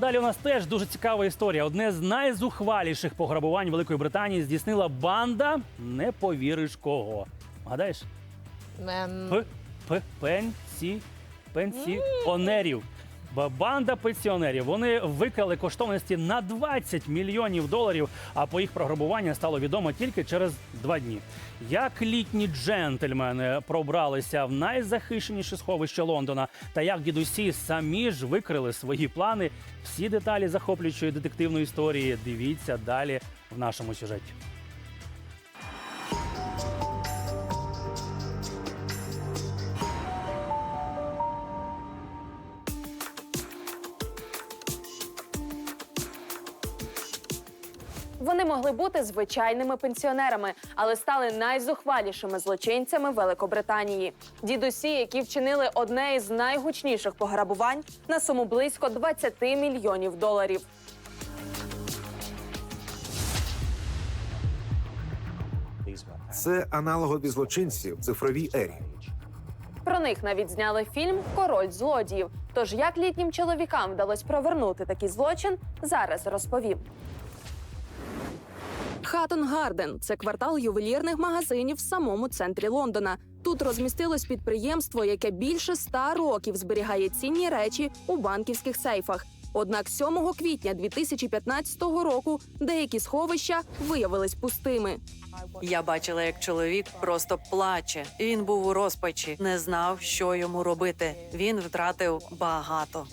Далі у нас теж дуже цікава історія. Одне з найзухваліших пограбувань Великої Британії здійснила банда. Не повіриш кого. Гадаєш? П, п, пенсі, пенсіонерів. Ба- Банда пенсіонерів. Вони викрали коштовності на 20 мільйонів доларів. А по їх програбуванню стало відомо тільки через два дні. Як літні джентльмени пробралися в найзахищеніше сховище Лондона, та як дідусі самі ж викрили свої плани. Всі деталі захоплюючої детективної історії. Дивіться далі в нашому сюжеті. Вони могли бути звичайними пенсіонерами, але стали найзухвалішими злочинцями Великобританії. Дідусі, які вчинили одне із найгучніших пограбувань на суму близько 20 мільйонів доларів. Це аналогові злочинці в цифровій ері. Про них навіть зняли фільм Король злодіїв. Тож як літнім чоловікам вдалося провернути такий злочин, зараз розповім. Хаттон Гарден це квартал ювелірних магазинів в самому центрі Лондона. Тут розмістилось підприємство, яке більше ста років зберігає цінні речі у банківських сейфах. Однак 7 квітня 2015 року деякі сховища виявились пустими. Я бачила, як чоловік просто плаче. Він був у розпачі, не знав, що йому робити. Він втратив багато.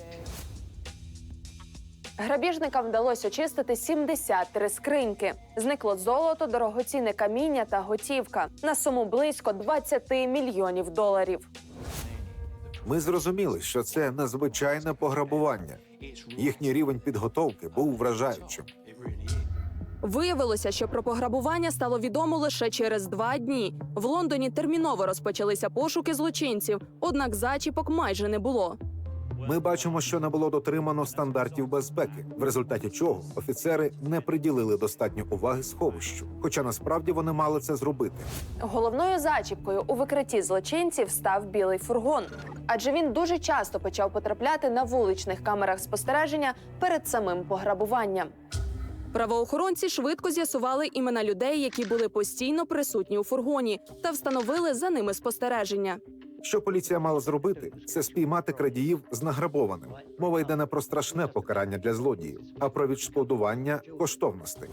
Грабіжникам вдалося очистити 73 скриньки. Зникло золото, дорогоцінне каміння та готівка на суму близько 20 мільйонів доларів. Ми зрозуміли, що це надзвичайне пограбування. Їхній рівень підготовки був вражаючим. Виявилося, що про пограбування стало відомо лише через два дні. В Лондоні терміново розпочалися пошуки злочинців, однак зачіпок майже не було. Ми бачимо, що не було дотримано стандартів безпеки, в результаті чого офіцери не приділили достатньо уваги сховищу, хоча насправді вони мали це зробити. Головною зачіпкою у викритті злочинців став білий фургон, адже він дуже часто почав потрапляти на вуличних камерах спостереження перед самим пограбуванням. Правоохоронці швидко з'ясували імена людей, які були постійно присутні у фургоні, та встановили за ними спостереження. Що поліція мала зробити, це спіймати крадіїв з награбованим. Мова йде не про страшне покарання для злодіїв, а про відшкодування коштовностей.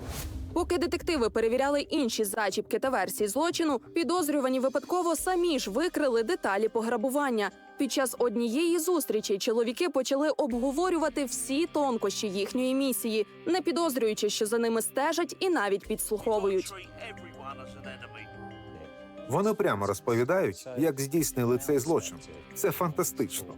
Поки детективи перевіряли інші зачіпки та версії злочину, підозрювані випадково самі ж викрили деталі пограбування. Під час однієї зустрічі чоловіки почали обговорювати всі тонкощі їхньої місії, не підозрюючи, що за ними стежать і навіть підслуховують. Вони прямо розповідають, як здійснили цей злочин. Це фантастично.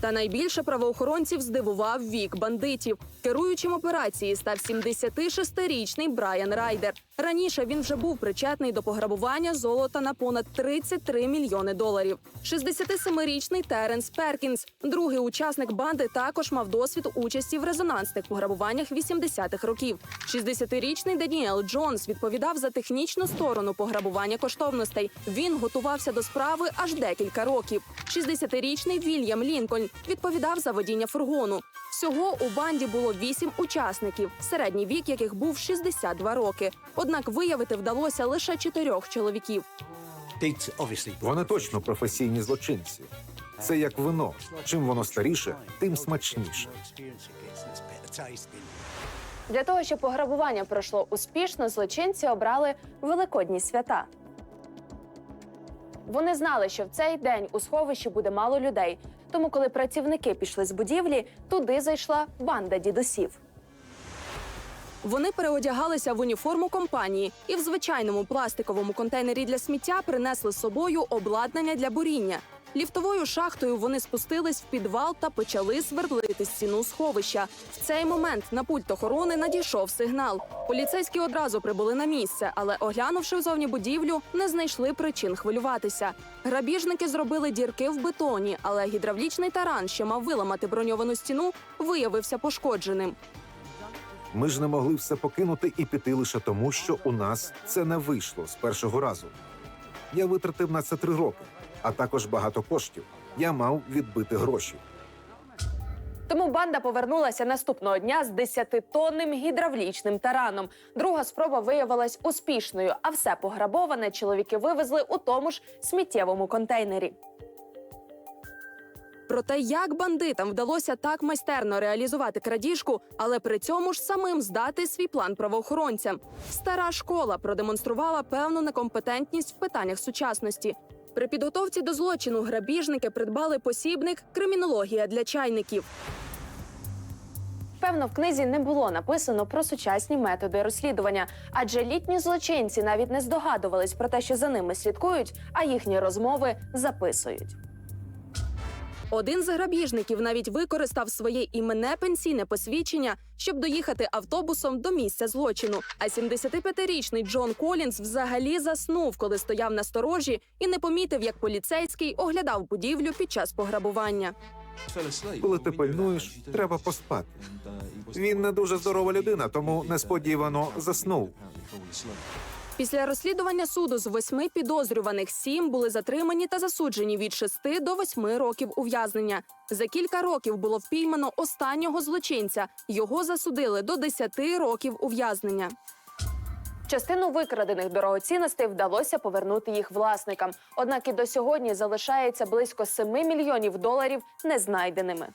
Та найбільше правоохоронців здивував вік бандитів. Керуючим операції став 76-річний Брайан Райдер. Раніше він вже був причетний до пограбування золота на понад 33 мільйони доларів. 67-річний Теренс Перкінс, другий учасник банди, також мав досвід участі в резонансних пограбуваннях 80-х років. 60-річний Даніел Джонс відповідав за технічну сторону пограбування коштовностей. Він готувався до справи аж декілька років. 60-річний Вільям Лінкольн відповідав за водіння фургону. Всього у банді було вісім учасників, середній вік яких був 62 роки. Однак виявити вдалося лише чотирьох чоловіків. Вони точно професійні злочинці. Це як вино. Чим воно старіше, тим смачніше. Для того, щоб пограбування пройшло успішно, злочинці обрали великодні свята. Вони знали, що в цей день у сховищі буде мало людей. Тому, коли працівники пішли з будівлі, туди зайшла банда дідусів. Вони переодягалися в уніформу компанії і в звичайному пластиковому контейнері для сміття принесли з собою обладнання для буріння. Ліфтовою шахтою вони спустились в підвал та почали свердлити стіну сховища. В цей момент на пульт охорони надійшов сигнал. Поліцейські одразу прибули на місце, але, оглянувши взовні будівлю, не знайшли причин хвилюватися. Грабіжники зробили дірки в бетоні, але гідравлічний таран, що мав виламати броньовану стіну, виявився пошкодженим. Ми ж не могли все покинути і піти лише тому, що у нас це не вийшло з першого разу. Я витратив на це три роки, а також багато коштів. Я мав відбити гроші. Тому банда повернулася наступного дня з 10-тонним гідравлічним тараном. Друга спроба виявилась успішною, а все пограбоване чоловіки вивезли у тому ж сміттєвому контейнері. Про те, як бандитам вдалося так майстерно реалізувати крадіжку, але при цьому ж самим здати свій план правоохоронцям. Стара школа продемонструвала певну некомпетентність в питаннях сучасності. При підготовці до злочину грабіжники придбали посібник Кримінологія для чайників. Певно, в книзі не було написано про сучасні методи розслідування, адже літні злочинці навіть не здогадувались про те, що за ними слідкують, а їхні розмови записують. Один з грабіжників навіть використав своє іменне пенсійне посвідчення, щоб доїхати автобусом до місця злочину. А 75-річний Джон Колінс взагалі заснув, коли стояв на сторожі і не помітив, як поліцейський оглядав будівлю під час пограбування. Коли ти пильнуєш, треба поспати. Він не дуже здорова людина, тому несподівано заснув. Після розслідування суду з восьми підозрюваних сім були затримані та засуджені від шести до восьми років ув'язнення. За кілька років було впіймано останнього злочинця. Його засудили до 10 років ув'язнення. Частину викрадених дорогоцінностей вдалося повернути їх власникам. Однак і до сьогодні залишається близько 7 мільйонів доларів незнайденими.